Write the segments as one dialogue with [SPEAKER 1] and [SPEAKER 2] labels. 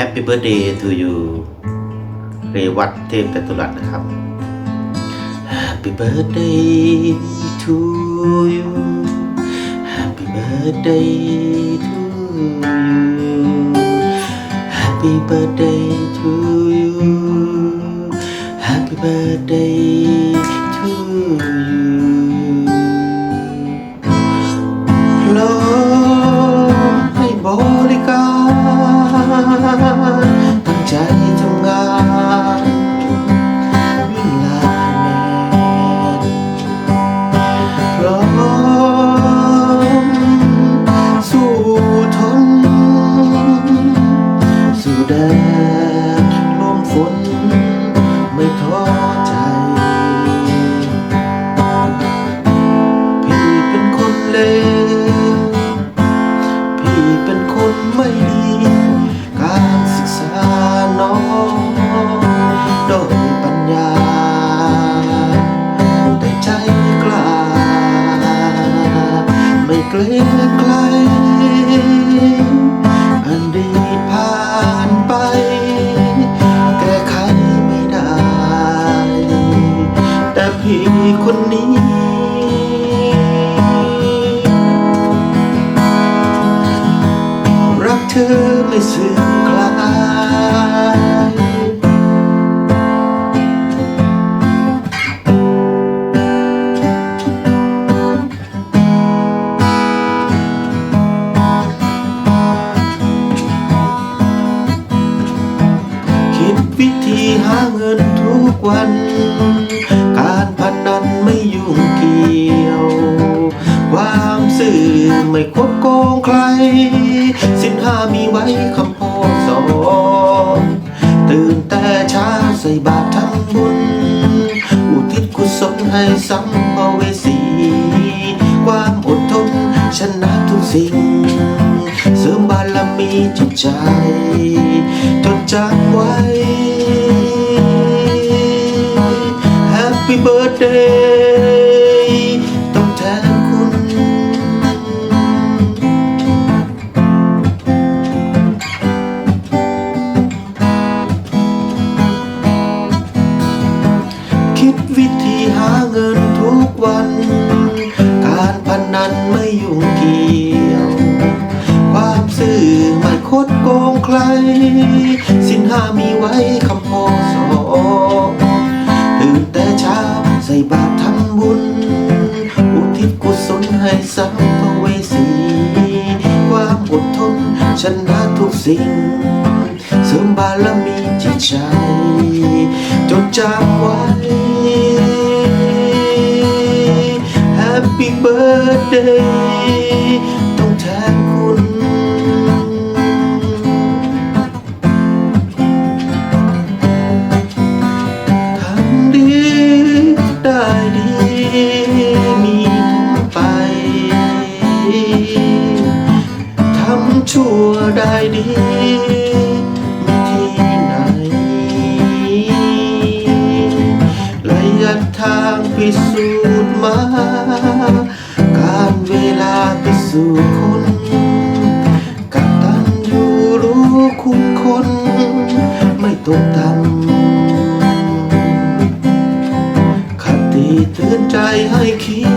[SPEAKER 1] Happy Birthday to you เรวัตเทพจตุรัสนะครับ Happy Birthday to you Happy Birthday to you Happy Birthday to you Happy Birthday แดดลมฝนไม่ท้อใจ พี่เป็นคนเลวพี่เป็นคนไม่ดี การศึกษาน้องโดยปัญญา แต่ใจกล้า ไม่เกรงใคร เธอไม่เสื่อมคลายคิดวิธีหาเงินทุกวัน การพนันไม่ยุ่งเกี่ยว ความสื่อไม่คดโกงใคร บาตรทำบุญ อุทิศกุศลให้สัมภเวสี ความอดทนชนะทุกสิ่ง เสริมบารมีจิตใจจดจำไว้ ร สินห้ามีไว้คำพอสอตื่นแต่เช้าใส่บาตรทำบุญ อุทิศกุศลให้สัมภเวสีความอดทนชนะทุกสิ่ง เสริมบารมีจิตใจ จดจำไว้ Happy birthday ชั่วได้ดีมีที่ไหนระยะทางพิสูจน์มา การเวลาพิสูจน์คนกัตันอยู่รู้คุณคน ไม่ตกต่ำคติเตือนใจให้คิด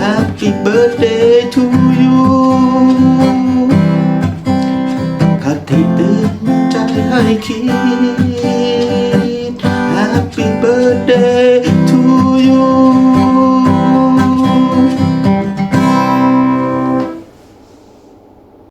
[SPEAKER 1] Happy birthday